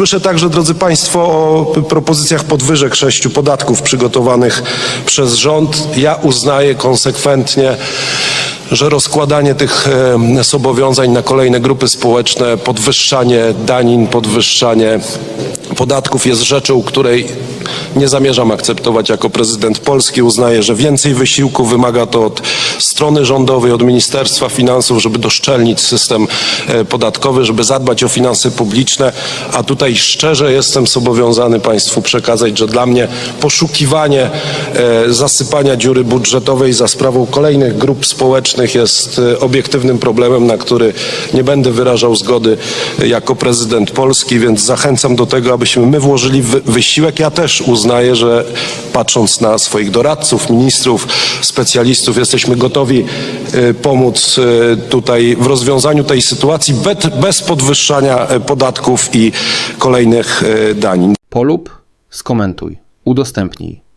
Słyszę także, drodzy Państwo, o propozycjach podwyżek sześciu podatków przygotowanych przez rząd. Ja uznaję konsekwentnie, że rozkładanie tych zobowiązań na kolejne grupy społeczne, podwyższanie danin, podwyższanie podatków jest rzeczą, której nie zamierzam akceptować jako prezydent Polski. Uznaję, że więcej wysiłku wymaga to od strony rządowej, od Ministerstwa Finansów, żeby doszczelnić system e, podatkowy, żeby zadbać o finanse publiczne, a tutaj szczerze jestem zobowiązany Państwu przekazać, że dla mnie poszukiwanie e, zasypania dziury budżetowej za sprawą kolejnych grup społecznych jest e, obiektywnym problemem, na który nie będę wyrażał zgody jako prezydent Polski, więc zachęcam do tego, abyśmy my włożyli wy- wysiłek. Ja też uznaję, że patrząc na swoich doradców, ministrów, specjalistów, jesteśmy gotowi e, pomóc e, tutaj w rozwiązaniu tej sytuacji bez, podwyższania e, podatków i kolejnych danin. Polub, skomentuj, udostępnij.